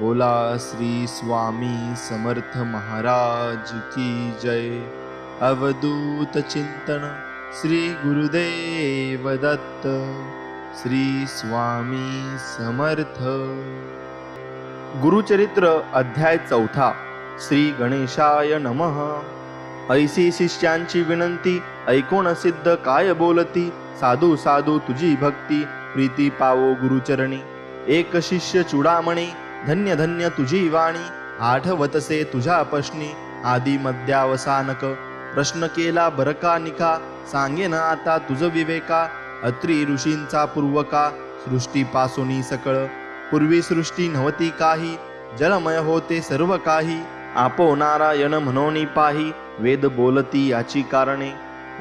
बोला श्री स्वामी समर्थ महाराज की जय। अवधूत चिंतन श्री गुरुदेव दत्त श्री स्वामी समर्थ। गुरुचरित्र अध्याय चौथा श्री गणेशाय नमः। ऐसी शिष्यांची विनंती ऐकून सिद्ध काय बोलती? साधू साधू तुझी भक्ती प्रीती पावो गुरुचरणी। एक शिष्य चुडामणी धन्य धन्य तुझी वाणी आठवतसे तुझ्या प्रश्नी आदी मध्यावसानक प्रश्न केला बरका निका सांगेन आता तुझ विवेका अत्री ऋषींचा पूर्वका सृष्टीपासून सकळ. पूर्वी सृष्टी नव्हती काही जलमय होते सर्व काही. आपो नारायण म्हणोनी पाही वेद बोलती याची कारणे.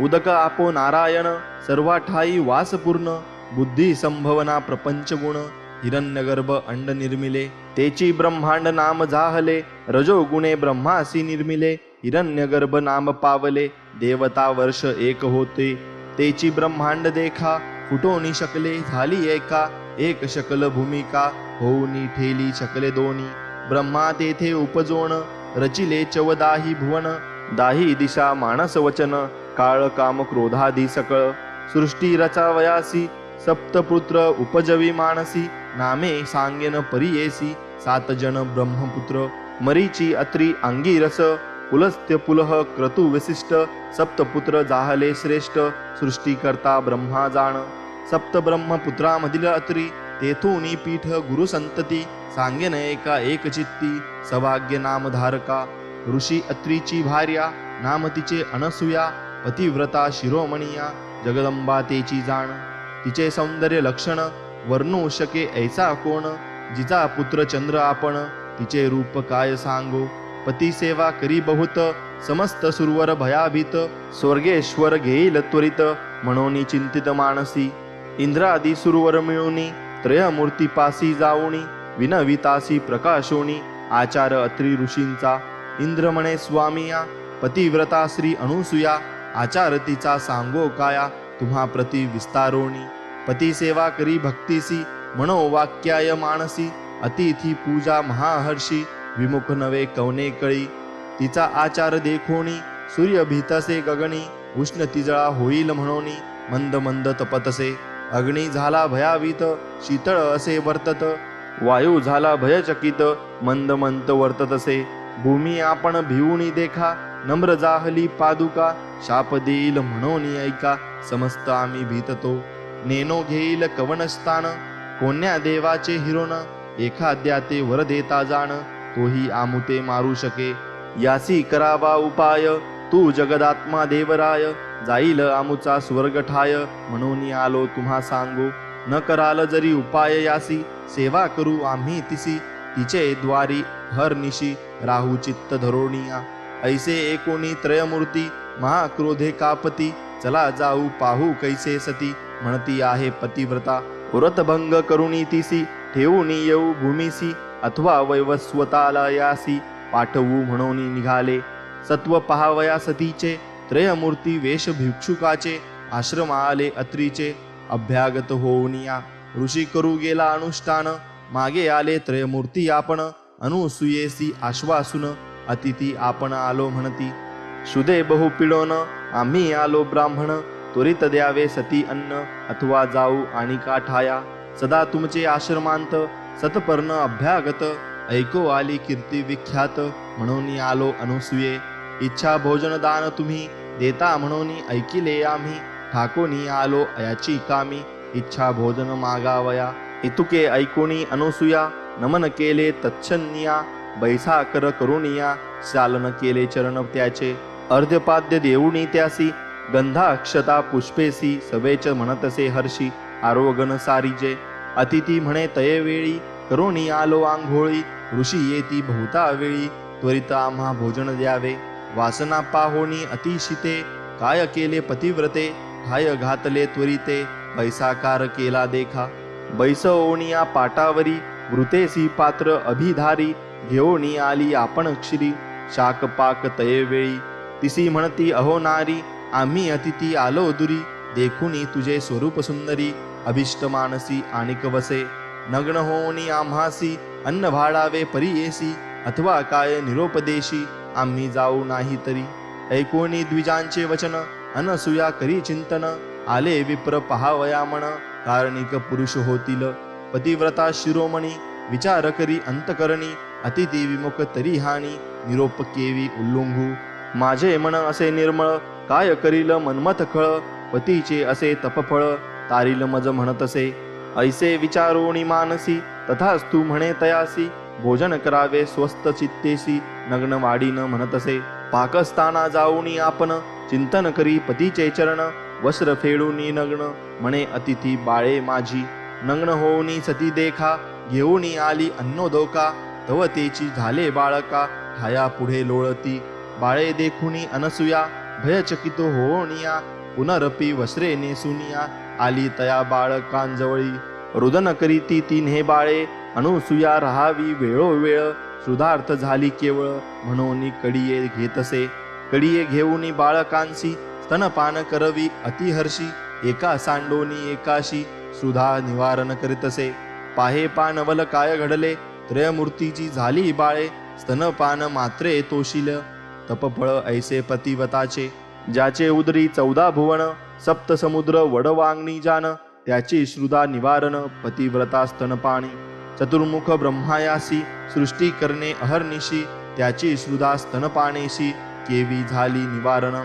उदक आपो नारायण सर्वाठाई वासपूर्ण बुद्धी संभवना प्रपंच गुण हिरण्यगर्भ अंड निर्मिले तेची ब्रह्मांड नाम जाहले रजो गुणे ब्रह्मासी निर्मिले हिरण्यगर्भ नाम पावले देवता वर्ष एक होते तेची ब्रह्मांड देखा फुटोनी शकले झाली एका एक शकल भूमिका होऊनी ठेली शकले दोनी ब्रह्मा तेथे उपजोण रचिले चवदाही भुवन दाही दिशा माणस वचन काळ काम क्रोधादी सकळ सृष्टी रचावयासी सप्तपुत्र उपजवी मानसी नामे सांगेन परियेसी सात जन ब्रह्मपुत्र मरीची अत्री अंगीरस पुलस्त्य पुलह क्रतु विशिष्ट सप्तपुत्र जाहले श्रेष्ठ सृष्टीकर्ता ब्रह्मा जाण। सप्त ब्रह्मपुत्रामधील अत्री तेथूनी पीठ गुरुसंतती सांगेन एका एकचित्ती सभाग्य नामधारका। ऋषी अत्रीची भार्या नाम तिचे अनसुया पतिव्रता शिरोमणिया जगदंबा तेची जाण। तिचे सौंदर्य लक्षण वर्णू शके ऐसा कोण? जिचा पुत्र चंद्र आपण तिचे रूप काय सांगो? पती सेवा करी बहुत समस्त सुरवर भयाभीत स्वर्गेश्वर घेईल त्वरित म्हणून चिंतित मानसी इंद्रादी सुरवर मिळूनी त्रयमूर्ती पासी जाऊनी विनवितासी प्रकाशोनी आचार अत्री ऋषींचा. इंद्र म्हणे स्वामिया पतिव्रता श्री अनुसुया आचार तिचा सांगो काया तुम्हा प्रति विस्तारोणी पती सेवा करी भक्तीसी मनोवाक्याय मानसी अतिथी पूजा महाहर्षी विमुख नवे कवने कळी तिचा आचार देखोणी सूर्य भीतसे गगणी उष्ण तिजळा होईल म्हणोनी मंद मंद तपतसे अग्नी झाला भयावीत शीतळ असे वर्तत वायू झाला भयचकित मंद मंत वर्ततसे भूमी आपण भिवणी देखा नम्र जाहली पादुका शाप देईल म्हणोनी ऐका समस्त आम्ही भीततो. नेनो घेईल कवनस्थान कोण्या देवाचे हिरोन एखाद्या ते वर देता जाण तोही आमुते मारू शके. यासी करावा उपाय तू जगदात्मा देवराय जाईल आमुचा स्वर्ग ठाय म्हणून आलो तुम्हा सांगू. न कराल जरी उपाय यासी सेवा करू आम्ही तिसी तिचे द्वारी हर निशी राहू चित्त धरोणिया. ऐसे एकोणी त्रयमूर्ती महाक्रोधे कापती चला जाऊ पाहू कैसे सती म्हणती आहे पतिव्रता. व्रतभंग करुणी तिसी ठेवून येऊ भूमीसी अथवा वैवस्वताला यासी पाठवू म्हणून निघाले. सत्व पहावया सतीचे त्रयमूर्ती वेशभिक्षुकाचे आश्रम आले अत्रीचे अभ्यागत होऊन या. ऋषी करू गेला अनुष्ठान मागे आले त्रयमूर्ती आपण अनुसुयेसी आश्वासून अतिथी आपण आलो म्हणती. सुदे बहु पिडोन आम्ही आलो ब्राह्मण त्वरित द्यावे सती अन्न अथवा जाऊ आणि काठाया. सदा तुमचे आश्रमांत सतपर्ण अभ्यागत ऐको आली कीर्ती विख्यात म्हणून आलो अनुसुये. इच्छा भोजन दान तुम्ही देता म्हणून ऐकिले आम्ही. ठाकोनी आलो याची कामी इच्छा भोजन मागावया. इतुके ऐकुणी अनुसुया नमन केले तच्छन्निया बैसा कर करुणिया चालन केले चरण त्याचे. अर्ध्यपाद्य देऊणी त्यासी गंधा अक्षता पुष्पेसी सवेच म्हणतसे हर्षी आरोगण सारीजे. अतिथी म्हणे तयेवेळी करोणी आलो आंघोळी ऋषी येती बहुता वेळी त्वरित आम्हा भोजन द्यावे. वासना पाहोणी अतिशिते काय केले पतिव्रते हाय घातले त्वरिते पैसाकार केला देखा. बैस ओणिया पाटावरी वृतेसी पात्र अभिधारी घेऊणी आली आपण अक्षरी शाक पाक तये वेळी तिसी म्हणती अहो नारी आम्ही अतिथी आलो दुरी देखुनी तुझे स्वरूप सुंदरी अभिष्ट मानसी आणिक वसे नग्न होनी आम्हासी अन्न भाडावे परी येसी अथवा काय निरोपदेशी आम्ही जाऊ नाही तरी. ऐकोणी द्विजांचे वचन अनसुया करी चिंतन आले विप्र पहावयामण कारणिक पुरुष होतील पतिव्रता शिरोमणी विचार करी अंतकरणी अतिथी विमुख तरी हानी निरोप केवी उल्लुंघू माझे मन असे निर्मळ काय करील मनमथ खळ? पतीचे असे तपफळ तारील मज म्हणत असे. ऐसे विचारोणी मानसी तथाच तू म्हणे तयासी. भोजन करावे स्वस्त चित्तेसी नग्न वाढीन म्हणतसे पाकस्ताना जाऊनी आपण चिंतन करी पतीचे चरण. वस्त्र फेडूनी नग्न म्हणे अतिथी बाळे माझी. नग्न होऊनी सती देखा घेऊनी आली अन्नोदोका. तव तेची झाले बाळका ठाया पुढे लोळती. बाळे देखुनी अनसुया भयचकितो होनिया पुनरपी वस्त्रे नेसुनिया आली तया बाळकांजवळी. रुदन करीती तिन्हे बाळे अनुसुया राहावी वेळोवेळ. सुधार्थ झाली केवळ म्हणून कडिये घेतसे. कडिये घेऊनी बाळकांसी स्तनपान करवी अतिहर्षी. एका सांडोनी एकाशी सुधा निवारण करीतसे. पाहे पानवल काय घडले त्रयमूर्तीची झाली बाळे स्तनपान मात्रे तोशील. तपफळ ऐसे पतिवताचे ज्याचे उदरी चौदा भुवन सप्त समुद्र वडवांगणी जान त्याची श्रुदा निवारण पतिव्रता स्तनपाणी चतुर्मुख ब्रह्मायासी सृष्टी करणे अहर्निशी त्याची श्रुदा स्तनपाणेशी केवी झाली निवारण.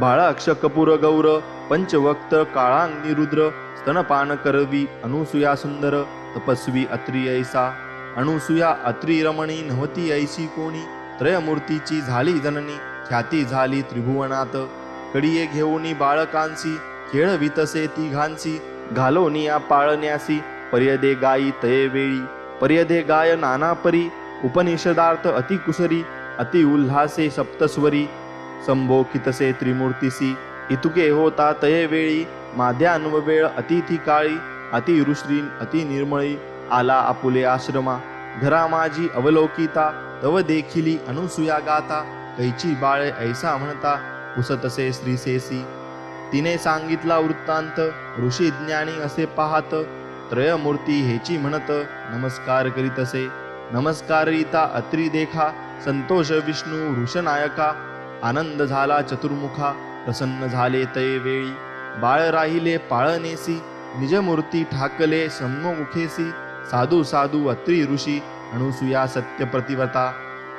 बाळाक्ष कपूर गौर पंचवक्त काळांग रुद्र स्तनपान करवी अनुसुया सुंदर तपस्वी अत्री ऐसा अनुसुया अत्री रमणी नव्हती ऐशी कोणी त्रयमूर्तीची झाली जननी ख्याती झाली त्रिभुवनात. कडिये घेऊनी बाळकांसी खेळवितसे ती घांसी घालोनी या पाळण्यासी पर्यदे गायी तये वेळी पर्यदे गाय नानापरी उपनिषदार्थ अतिकुसरी अति उल्हासे सप्तस्वरी संभोखितसे त्रिमूर्तीसी इतुके होता तये वेळी माध्यान्व वेळ अतिथी काळी अति ऋश्री अति निर्मळी आला आपुले आश्रमा घरा माझी अवलोकिता तव देखिली अनुसुया गाता कैची बाळे ऐसा म्हणता पुसतसे श्रीसेसी तिने सांगितला वृत्तांत ऋषी ज्ञानी असे पाहत त्रयमूर्ती हेची म्हणत नमस्कार करीतसे नमस्कारिता अत्री देखा संतोष विष्णू ऋषनायका आनंद झाला चतुर्मुखा प्रसन्न झाले तये वेळी. बाळ राहिले पाळनेसी निजमूर्ती ठाकले सम्मुखेसी साधू साधू अत्री ऋषी अणुसुया सत्य प्रतिवता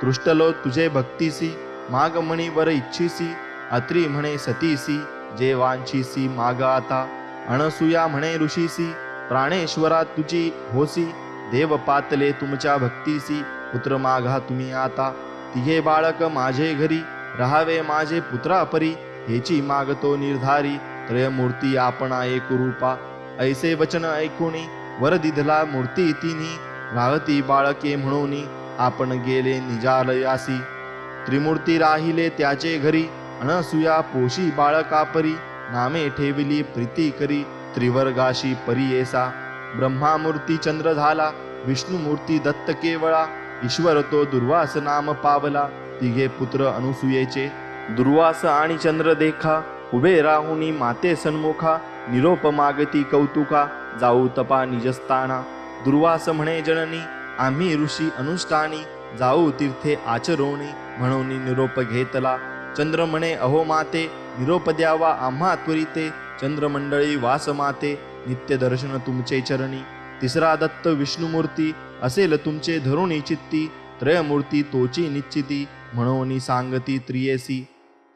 तृष्टलो तुझे भक्तीसी मागमणी म्हणी वर इच्छिसी अत्री म्हणे सतीसी जे वांछीसी माग आता। अणसुया म्हणे ऋषीसी प्राणेश्वरा तुझी होसी देव पातले तुमच्या भक्तीसी पुत्र माघा तुम्ही आता। तिघे बाळक माझे घरी राहावे माझे पुत्रापरी हेची मागतो निर्धारी त्रयमूर्ती आपणा एक रूपा। ऐसे वचन ऐकुणी वर दिधला मूर्ती तिन्ही राहती बाळके म्हणून आपण गेले निजालयासी. त्रिमूर्ती राहिले त्याचे घरी अनसुया पोशी बाळकापरी नामे ठेविली प्रीती करी त्रिवर्गाशी परियेसा. ब्रह्मामूर्ती चंद्र झाला विष्णुमूर्ती दत्त केवळा ईश्वर तो दुर्वास नाम पावला तिघे पुत्र अनुसुयेचे. दुर्वास आणि चंद्र देखा उभे राहुनी माते सन्मुखा निरोप मागती कौतुका जाऊ तपा निजस्ताना दुर्वास म्हणे जननी आम्ही ऋषी अनुष्ठानी जाऊ तीर्थे आचरोणी म्हणून निरोप घेतला. चंद्र म्हणे अहो माते निरोप द्यावा आम्हा त्वरिते. चंद्रमंडळी वास माते नित्य दर्शन तुमचे चरणी. तिसरा दत्त विष्णुमूर्ती असेल तुमचे धरुणी चित्ती. त्रयमूर्ती तोची निश्चिती म्हणून सांगती त्रियेसी.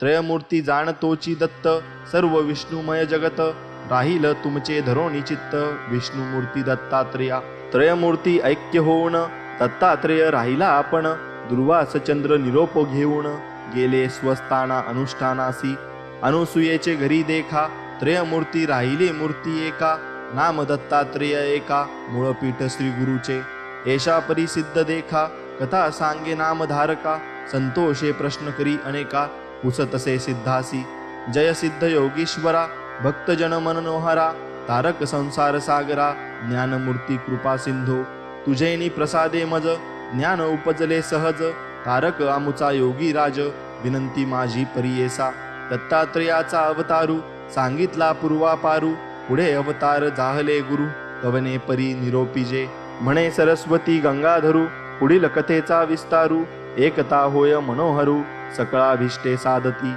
त्रयमूर्ती जाण तोची दत्त सर्व विष्णुमय जगत. राहील तुमचे धरोणी चित्त विष्णुमूर्ती दत्तात्रेया. त्रयमूर्ती ऐक्य होऊन दत्तात्रेय राहिला आपण दुर्वासचंद्र निरोप घेऊन गेले स्वस्थाना अनुष्ठानासी अनुसुयेचे घरी देखा त्रयमूर्ती राहिली मूर्ती एका नाम दत्तात्रेय एका मूळपीठ श्री गुरुचे एषा परिसिद्ध देखा कथा सांगे नामधारका संतोषे प्रश्न करी अनेका पुसतसे सिद्धासी जय सिद्ध योगीश्वरा भक्तजन मनोहरा तारक संसार सागरा ज्ञानमूर्ती कृपा सिंधो तुझेनी प्रसादे मज ज्ञान उपजले सहज तारक आमुचा योगी राज विनंती माझी परियेसा दत्तात्रयाचा अवतारू सांगितला पूर्वापारू पुढे अवतार जाहले गुरु कवने परी निरोपिजे म्हणे सरस्वती गंगाधरू पुढील कथेचा विस्तारू एकता होय मनोहरू सकळाभिष्टे साधती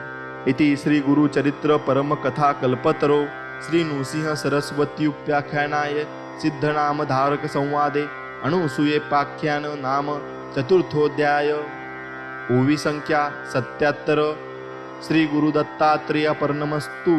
इति श्री गुरु चरित्र परम कथा कल्पतरो श्री नृसिंह सरस्वती उप्याख्यानाय सिद्ध नाम धारक संवादे अणुसूये पाख्यान नाम चतुर्थोध्याय। ओवी संख्या सत्याहत्तर श्री गुरुदत्तात्रेय पर्णमस्तू।